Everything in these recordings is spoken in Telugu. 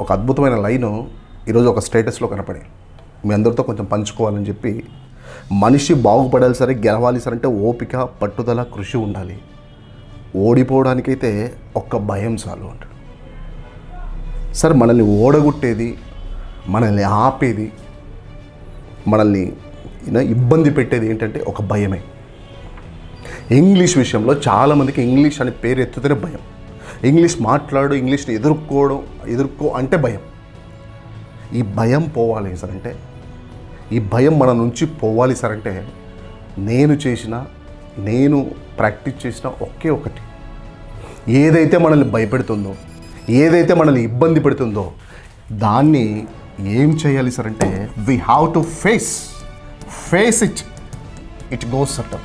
ఒక అద్భుతమైన లైను ఈరోజు ఒక స్టేటస్లో కనపడి. మీ అందరితో కొంచెం పంచుకోవాలని చెప్పి మనిషి బాగుపడాలి సరే గెలవాలి సరే అంటే ఓపిక పట్టుదల కృషి ఉండాలి. ఓడిపోవడానికైతే ఒక్క భయం చాలు అంటాడు. సార్ మనల్ని ఓడగొట్టేది మనల్ని ఆపేది మనల్ని ఇబ్బంది పెట్టేది ఏంటంటే ఒక భయమే. ఇంగ్లీష్ విషయంలో చాలామందికి ఇంగ్లీష్ అనే పేరు ఎత్తుతేనే భయం. ఇంగ్లీష్ మాట్లాడు ఇంగ్లీష్ని ఎదుర్కోవడం ఎదుర్కో అంటే భయం. ఈ భయం పోవాలి సార్ అంటే ఈ భయం మన నుంచి పోవాలి సార్ అంటే నేను చేసిన నేను ప్రాక్టీస్ చేసిన ఒకే ఒకటి. ఏదైతే మనల్ని భయపెడుతుందో ఏదైతే మనల్ని ఇబ్బంది పెడుతుందో దాన్ని ఏం చేయాలి సార్ అంటే we have to face face it it goes సట్టం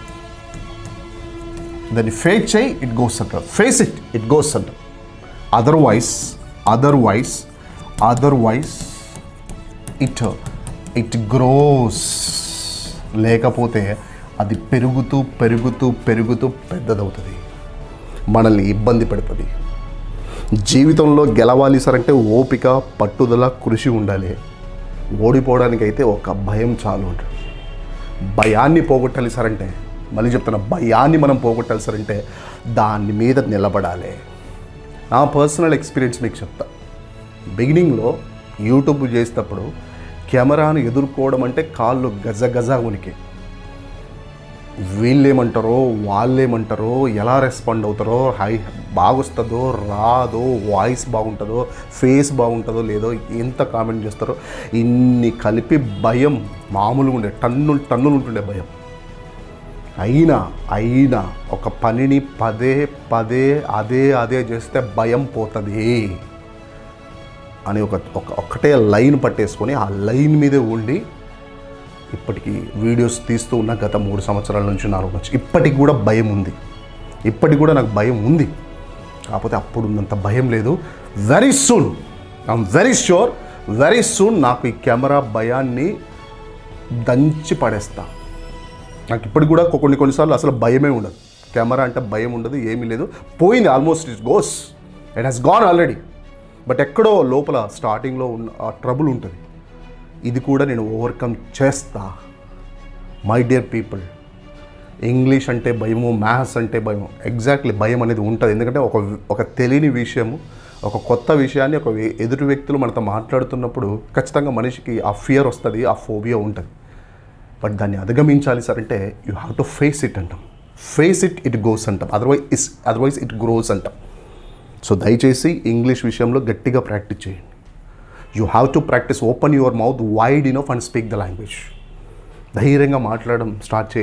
దాన్ని ఫేస్ చేయి ఇట్ గోస్ అంటారు ఫేస్ ఇట్ ఇట్ గోస్ అంటారు otherwise otherwise otherwise it it grows లేకపోతే అది పెరుగుతూ పెరుగుతూ పెరుగుతూ పెద్దదవుతుంది. మనల్ని ఇబ్బంది పెడుతుంది. జీవితంలో గెలవాలి సార్ అంటే ఓపిక పట్టుదల కృషి ఉండాలి. ఓడిపోవడానికైతే ఒక భయం చాలు ఉంటుంది భయాన్ని పోగొట్టాలి సార్ అంటే మళ్ళీ చెప్తున్న భయాన్ని మనం పోగొట్టాలి సార్ అంటే దాని మీద నిలబడాలి. నా పర్సనల్ ఎక్స్పీరియన్స్ మీకు చెప్తా. బిగినింగ్లో యూట్యూబ్ చేసేటప్పుడు కెమెరాను ఎదుర్కోవడం అంటే కాళ్ళు గజ గజ ఉనికి. వీళ్ళేమంటారో వాళ్ళేమంటారో ఎలా రెస్పాండ్ అవుతారో హై బాగొస్తుందో రాదో వాయిస్ బాగుంటుందో ఫేస్ బాగుంటుందో లేదో ఎంత కామెంట్ చేస్తారో ఇన్ని కలిపి భయం మామూలుగా ఉండే టన్నులు టన్నులు ఉంటుండే భయం. అయినా అయినా ఒక పనిని పదే పదే అదే అదే చేస్తే భయం పోతుంది అని ఒక ఒక ఒక్కటే లైన్ పట్టేసుకొని ఆ లైన్ మీదే ఉండి ఇప్పటికీ వీడియోస్ తీస్తూ ఉన్న గత మూడు సంవత్సరాల నుంచి నాలుగు నుంచి ఇప్పటికి కూడా భయం ఉంది. ఇప్పటికి కూడా నాకు భయం ఉంది. కాకపోతే అప్పుడు ఉన్నంత భయం లేదు. Very soon I'm very sure very soon నాకు ఈ కెమెరా భయాన్ని దంచి పడేస్తాను నాకు ఇప్పటికి కూడా కొన్ని కొన్నిసార్లు అసలు భయమే ఉండదు. కెమెరా అంటే భయం ఉండదు ఏమీ లేదు. పోయింది almost it goes it has gone already but ఎక్కడో లోపల స్టార్టింగ్లో ఉన్న ఆ ట్రబుల్ ఉంటుంది. ఇది కూడా నేను ఓవర్కమ్ చేస్తా. మై డియర్ పీపుల్ ఇంగ్లీష్ అంటే భయము మ్యాథ్స్ అంటే భయం ఎగ్జాక్ట్లీ భయం అనేది ఉంటుంది. ఎందుకంటే ఒక ఒక తెలియని విషయము ఒక కొత్త విషయాన్ని ఒక ఎదుటి వ్యక్తులు మనతో మాట్లాడుతున్నప్పుడు ఖచ్చితంగా మనిషికి ఆ ఫియర్ వస్తుంది ఆ ఫోబియా ఉంటుంది. బట్ దాన్ని అధిగమించాలి సార్ అంటే you have to face it అంటాం. ఫేస్ ఇట్ ఇట్ గోస్ అంటాం. Otherwise is otherwise it grows అంటాం. సో దయచేసి ఇంగ్లీష్ విషయంలో గట్టిగా ప్రాక్టీస్ చేయండి. You have to practice open your mouth wide enough and speak the language ధైర్యంగా మాట్లాడడం స్టార్ట్ చేయండి.